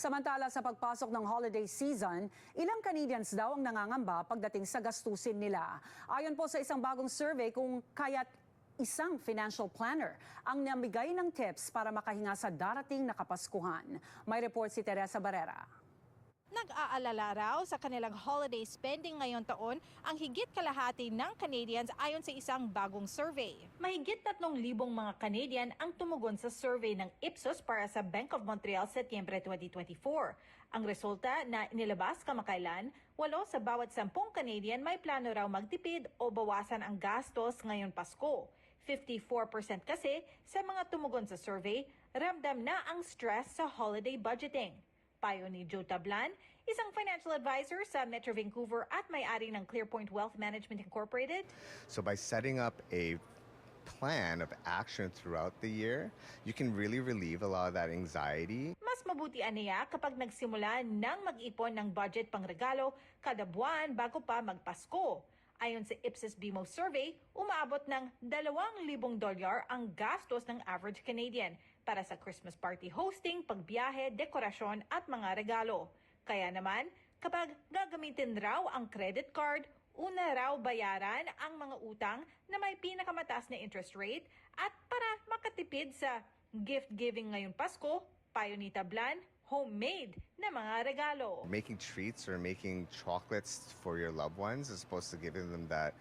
Samantala sa pagpasok ng holiday season, ilang Canadians daw ang nangangamba pagdating sa gastusin nila. Ayon po sa isang bagong survey kung kaya't isang financial planner ang namigay ng tips para makahinga sa darating na Kapaskuhan. May report si Teresa Barrera. Nag-aalala raw sa kanilang holiday spending ngayon taon ang higit kalahati ng Canadians ayon sa isang bagong survey. Mahigit 3,000 mga Canadian ang tumugon sa survey ng Ipsos para sa Bank of Montreal Setyembre 2024. Ang resulta na inilabas kamakailan, walo sa bawat sampung Canadian may plano raw magtipid o bawasan ang gastos ngayon Pasko. 54% kasi sa mga tumugon sa survey, ramdam na ang stress sa holiday budgeting. Payo ni Joe Tablan, isang financial advisor sa Metro Vancouver at may-ari ng Clearpoint Wealth Management Incorporated. So by setting up a plan of action throughout the year, you can really relieve a lot of that anxiety. Mas mabuti aniya kapag nagsimula ng mag-ipon ng budget pang regalo kada buwan bago pa magpasko. Ayon sa Ipsos BMO survey, umaabot ng 2,000 dolyar ang gastos ng average Canadian para sa Christmas party hosting, pagbiyahe, dekorasyon at mga regalo. Kaya naman, kapag gagamitin raw ang credit card, una raw bayaran ang mga utang na may pinakamataas na interest rate at para makatipid sa gift giving ngayong Pasko, payo ni Tablan, homemade na mga regalo. Making treats or making chocolates for your loved ones as opposed to giving them that,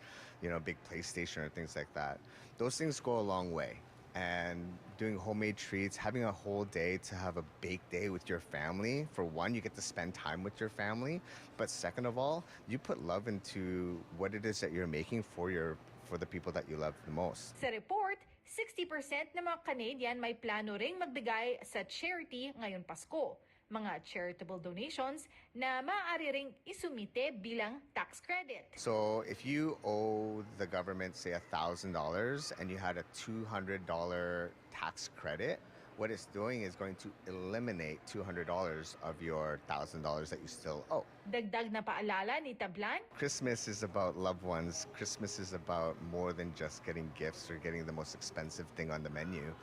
you know, big PlayStation or things like that. Those things go a long way. And doing homemade treats, having a whole day to have a bake day with your family. For one, you get to spend time with your family. But second of all, you put love into what it is that you're making for your for the people that you love the most. Sa report, 60% ng mga Canadian may plano ring magbigay sa charity ngayon Pasko. Mga charitable donations na maaari ring isumite bilang tax credit. So if you owe the government, say $1,000 and you had a $200 tax credit, what it's doing is going to eliminate $200 of your $1,000 that you still owe. Dagdag na paalala ni Tablan, Christmas is about loved ones. Christmas is about more than just getting gifts or getting the most expensive thing on the menu.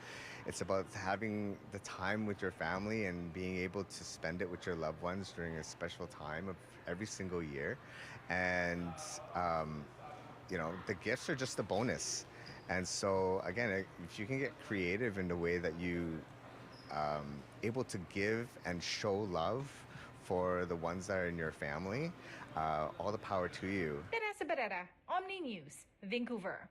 It's about having the time with your family and being able to spend it with your loved ones during a special time of every single year. And, um, you know, the gifts are just a bonus. And so, again, if you can get creative in the way that you um, able to give and show love for the ones that are in your family, uh, all the power to you. Teresa Barrera, Omni News, Vancouver.